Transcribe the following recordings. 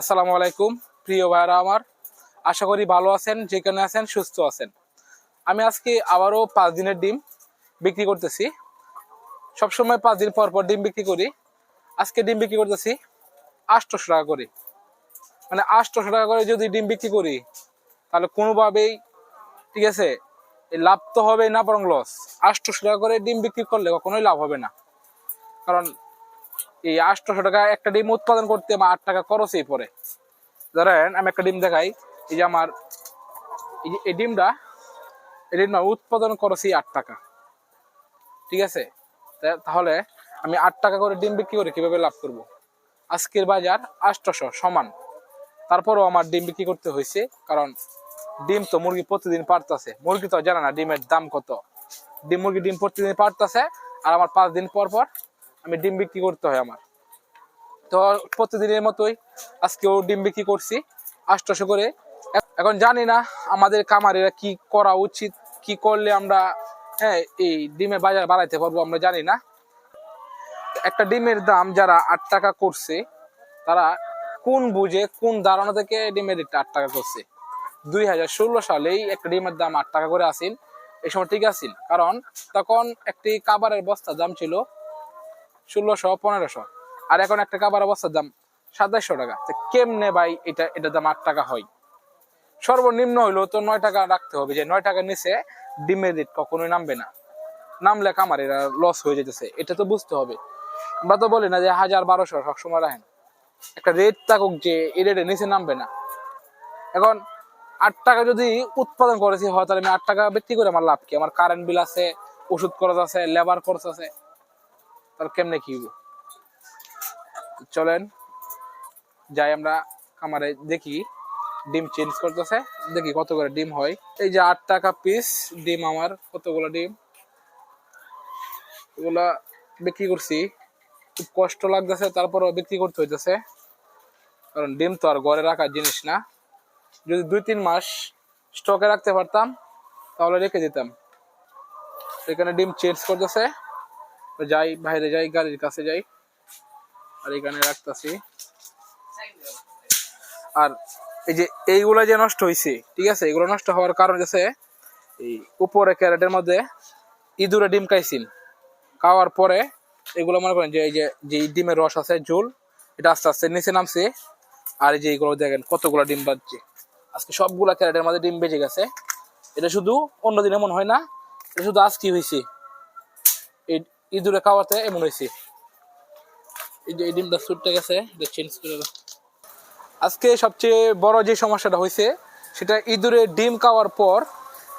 আসসালামু আলাইকুম, প্রিয় ভাইরা আমার। আশা করি ভালো আছেন, যেখানে আছেন, সুস্থ আছেন। আমি আজকে আবারও পাঁচ দিনের ডিম বিক্রি করতেছি। সবসময় পাঁচ দিন পর পর ডিম বিক্রি করি। আজকে ডিম বিক্রি করতেছি আটশোশো টাকা করে। মানে আটশোশো টাকা করে যদি ডিম বিক্রি করি, তাহলে কোনোভাবেই, ঠিক আছে লাভ তো হবে না বরং লস আটশোশো টাকা করে ডিম বিক্রি করলে কখনোই লাভ হবে না। কারণ এই আটশোশো টাকা একটা ডিম উৎপাদন করতে আমার আট টাকা খরচই পড়ে। ধরেন আমি একটা ডিম দেখাই, এই যে আমার এই যে এই ডিমটা এই ডিমটা উৎপাদন খরচই আট টাকা। ঠিক আছে? তাহলে আমি আট টাকা করে ডিম বিক্রি করে কীভাবে লাভ করব? আজকের বাজার আটশোশো সমান। তারপরও আমার ডিম বিক্রি করতে হয়েছে, কারণ ডিম তো মুরগি প্রতিদিন পারতাছে। মুরগি তো জানে না ডিমের দাম কত। ডিম মুরগি ডিম প্রতিদিন পারতাছে, আর আমার পাঁচ দিন পর পর আমি ডিম বিক্রি করতে হয় আমার। তো প্রতিদিনের মতোই আজকেও ডিম বিক্রি করছি আটশোশো করে। এখন জানি না আমাদের কামারেরা কি করা উচিত, কি করলে আমরা হ্যাঁ এই ডিমের বাজার বাড়াইতে পারব আমরা জানি না। একটা ডিমের দাম যারা আট টাকা করছে, তারা কোন বুঝে, কোন ধারণা থেকে ডিমের রেটটা আট টাকা করছে? দুই হাজার ষোলো সালেই একটা ডিমের দাম আট টাকা করে আসিল। এই সময় ঠিক আছিল কারণ তখন একটি কাবারের বস্তার দাম ছিল ষোলোশো, পনেরোশো। আর এখন একটা কাবার অবস্থার দাম সাতাশশো টাকা। কেমনে ভাই এটা এটার দাম আট টাকা হয়? সর্বনিম্ন হইলেও তো নয় টাকা রাখতে হবে। যে নয় টাকার নিচে ডিমের রেট কখনোই নামবে না। নামলে কামার এরা লস হয়ে যেতেছে, এটা তো বুঝতে হবে। আমরা তো বলি না যে হাজার বারোশো সবসময় রাখেন। একটা রেট থাকুক যে এই রেটের নিচে নামবে না। এখন আট টাকা যদি উৎপাদন করেছি, হয় তাহলে আমি আট টাকা বিক্রি করে আমার লাভ কি? আমার কারেন্ট বিল আছে, ওষুধ খরচ আছে লেবার খরচ আছে। তাহলে কেমনে কি চলেন, যাই আমরা খামারে দেখি, ডিম চেঞ্জ করতেছে। দেখি কত করে ডিম হয়। এই যে আট টাকা পিস ডিম আমার, কতগুলো ডিম? এগুলা বিক্রি করছি। খুব কষ্ট লাগতেছে, তারপরও বিক্রি করতে হইতেছে। কারণ ডিম তো আর ঘরে রাখার জিনিস না। যদি দুই তিন মাস স্টকে রাখতে পারতাম, তাহলে রেখে দিতাম। এখানে ডিম চেঞ্জ করতেছে। যাই, বাইরে যাই, গাড়ির কাছে যাই। আর এখানে রাখতেছি। আর এই যে এইগুলা যে নষ্ট হয়েছে ঠিক আছে? এগুলো নষ্ট হওয়ার কারণ হচ্ছে এই উপরে ক্যারেটের মধ্যে ইঁদুরে ডিম খাইছিল খাওয়ার পরে এগুলো মনে করেন যে এই যে যে ডিমের রস আছে, ঝোল, এটা আস্তে আস্তে নিচে নামছে। আর এই যে এইগুলো দেখেন কতগুলো ডিম বাজছে। আজকে সবগুলা ক্যারেটের মধ্যে ডিম বেজে গেছে। এটা শুধু অন্য দিন এমন হয় না, এটা শুধু আজকে হয়েছে ইঁদুরে খাওয়াতে এমন হয়েছে এই যে ডিমটা ছুটতে গেছে, এটা চেঞ্জ করে। আজকে সবচেয়ে বড় যে সমস্যাটা হয়েছে সেটা ইঁদুরে ডিম খাওয়ার পর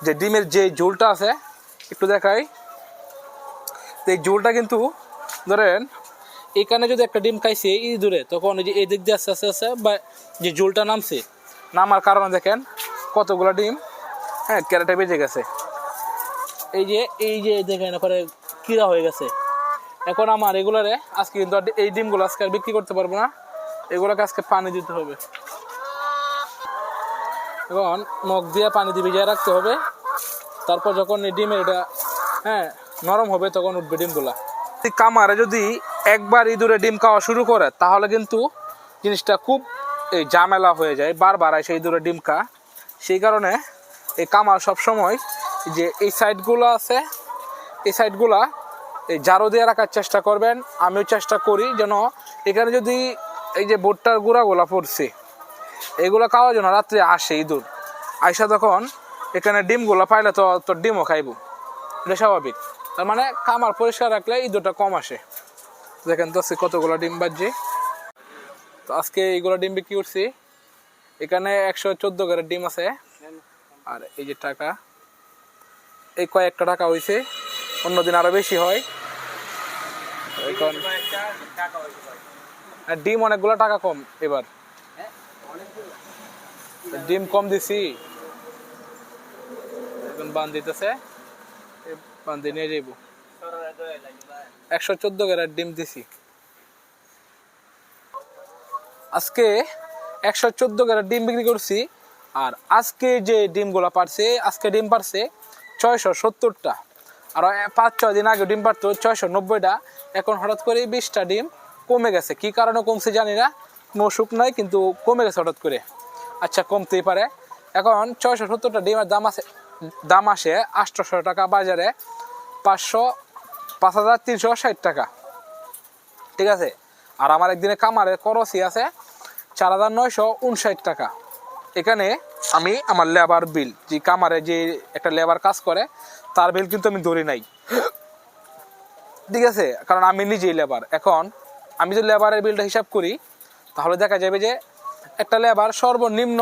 যে ডিমের যে ঝোলটা আছে, একটু দেখাই। এই ঝোলটা কিন্তু ধরেন, এখানে যদি একটা ডিম খাইছে ইঁদুরে, তখন এই যে এই দিক দিয়ে আস্তে আস্তে আস্তে বা যে ঝোলটা নামছে, নামার কারণে দেখেন কতগুলো ডিম হ্যাঁ ক্যারেটে বেজে গেছে। এই যে এই যে দেখেন এখানে কিরা হয়ে গেছে। এখন আমার এগুলারে আজকে কিন্তু এই ডিমগুলো আজকে আর বিক্রি করতে পারব না। এগুলোকে আজকে পানি দিতে হবে। এখন মগ দিয়ে পানি দিয়ে ভিজিয়ে রাখতে হবে। তারপর যখন এই ডিমের এটা হ্যাঁ নরম হবে তখন উঠবে ডিমগুলা। কামারে যদি একবার ইঁদুরে ডিম খাওয়া শুরু করে, তাহলে কিন্তু জিনিসটা খুব এই ঝামেলা হয়ে যায়। বারবার আসে ইঁদুরে ডিম খা। সেই কারণে এই কামার সবসময় যে এই সাইডগুলো আছে এই সাইডগুলা এই জারো দিয়ে রাখার চেষ্টা করবেন। আমিও চেষ্টা করি যেন এখানে যদি এই যে ভুট্টার গুঁড়াগুলা পড়ছে এগুলো খাওয়ার জন্য রাত্রে আসে ইঁদুর। আইসা তখন এখানে ডিমগুলো পাইলে তো তোর ডিমও খাইবো। এটা স্বাভাবিক। তার মানে খামার পরিষ্কার রাখলে ইঁদুরটা কম আসে। দেখেন তো আজকে কতগুলো ডিম বাজছে। তো আজকে এইগুলো ডিম বিক্রি করছি। এখানে একশো চোদ্দ করে ডিম আছে। আর এই যে টাকা, এই কয়েকটা টাকা হয়েছে অন্যদিন আরও বেশি হয়। এখন ডিম অনেকগুলো টাকা কম এবার। ডিম কম দিছি। এখন বান দিতেছে। বান দিয়ে নিয়ে যাইব। একশো চোদ্দ গ্রাম ডিম দিছি। আজকে একশো চোদ্দ গ্রাম ডিম বিক্রি করছি। আর আজকে যে ডিমগুলো পারছে, আজকে ডিম পারছে ছয়শো সত্তরটা। আর পাঁচ, ছয় দিন আগে ডিম পারতো ছয়শো নব্বইটা। এখন হঠাৎ করে বিশটা ডিম কমে গেছে। কি কারণে কমছে জানি না। কোনো নাই, কিন্তু কমে গেছে হঠাৎ করে। আচ্ছা কমতেই পারে। এখন ছয়শো সত্তরটা ডিমের দাম আছে, দাম আসে আটশোশো টাকা বাজারে, পাঁচশো, পাঁচ হাজার তিনশো ষাট টাকা। ঠিক আছে? আর আমার একদিনে কামারের করসি আছে চার হাজার নয়শো উনষাট টাকা। এখানে আমি আমার লেবার বিল, যে কামারে যে একটা লেবার কাজ করে তার বিল কিন্তু আমি ধরি নাই। ঠিক আছে? কারণ আমি নিজেই লেবার এখন আমি যদি লেবারের বিলটা হিসাব করি, তাহলে দেখা যাবে যে একটা লেবার সর্বনিম্ন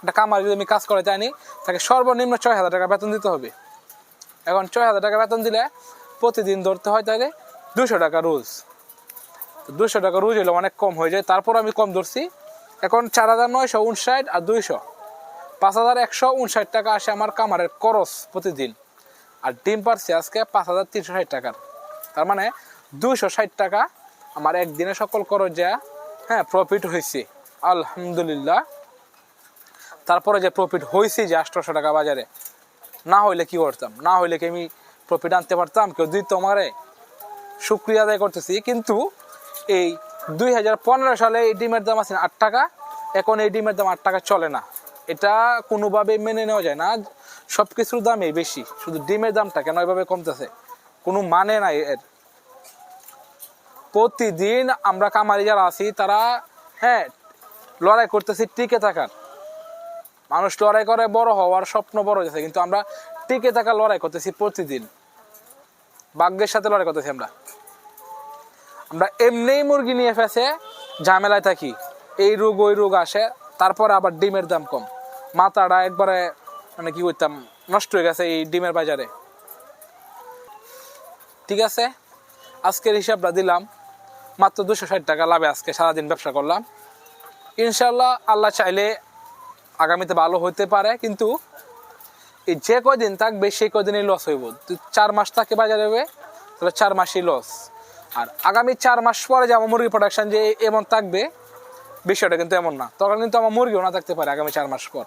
একটা কামার যদি আমি কাজ করে জানি, তাকে সর্বনিম্ন ছয় হাজার টাকা বেতন দিতে হবে। এখন ছয় হাজার টাকা বেতন দিলে প্রতিদিন ধরতে হয় তাহলে দুশো টাকা রোজ। দুশো টাকা রোজ হলে অনেক কম হয়ে যায়। তারপর আমি কম ধরছি। এখন চার হাজার নয়শো উনষাট আর দুইশো। পাঁচ হাজার একশো উনষাট টাকা আসে আমার কামারের খরচ প্রতিদিন। আর ডিম পারছি আজকে পাঁচ হাজার তিনশো ষাট টাকার। তার মানে দুইশো ষাট টাকা আমার একদিনে সকল যা হ্যাঁ প্রফিট হয়েছে। আলহামদুলিল্লাহ। তারপরে যে প্রফিট হয়েছে যে আটশোশো টাকা বাজারে, না হইলে কি করতাম? না হইলে কি আমি প্রফিট আনতে পারতাম? কেউ দিত আমারে? শুক্রিয়া আদায় করতেছি। কিন্তু এই দুই হাজার পনেরো সালে এই ডিমের দাম আছে আট টাকা, এখন এই ডিমের দাম আট টাকা চলে না। এটা কোনোভাবে মেনে নেওয়া যায় না। সব কিছুর দামই বেশি, শুধু ডিমের দামটা কেন এভাবে কমতেছে? কোনো মানে নাই এর। প্রতিদিন আমরা কামারি যারা আছি, তারা হ্যাঁ লড়াই করতেছি, টিকে থাকার। মানুষ লড়াই করে, বড় হওয়ার স্বপ্ন বড় হয়েছে, কিন্তু আমরা টিকে থাকার লড়াই করতেছি প্রতিদিন। ভাগ্যের সাথে লড়াই করতেছি আমরা। আমরা এমনিই মুরগি নিয়ে ফেসে ঝামেলায় থাকি। এই রোগ, ওই রোগ আসে, তারপরে আবার ডিমের দাম কম। মাথাটা একবারে মানে কি করতাম নষ্ট হয়ে গেছে এই ডিমের বাজারে। ঠিক আছে? আজকের হিসাবটা দিলাম, মাত্র দুশো ষাট টাকা লাভে আজকে সারাদিন ব্যবসা করলাম। ইনশাল্লাহ আল্লাহ চাইলে আগামীতে ভালো হতে পারে, কিন্তু এই যে কদিন থাকবে, সেই কদিনই লস হইব। চার মাস থাকে বাজারে হবে তাহলে চার মাসই লস আর আগামী চার মাস পরে যে আমার মুরগি প্রোডাকশন যে এমন থাকবে, বিষয়টা কিন্তু এমন না। তখন কিন্তু আমার মুরগিও না থাকতে পারে আগামী চার মাস পর।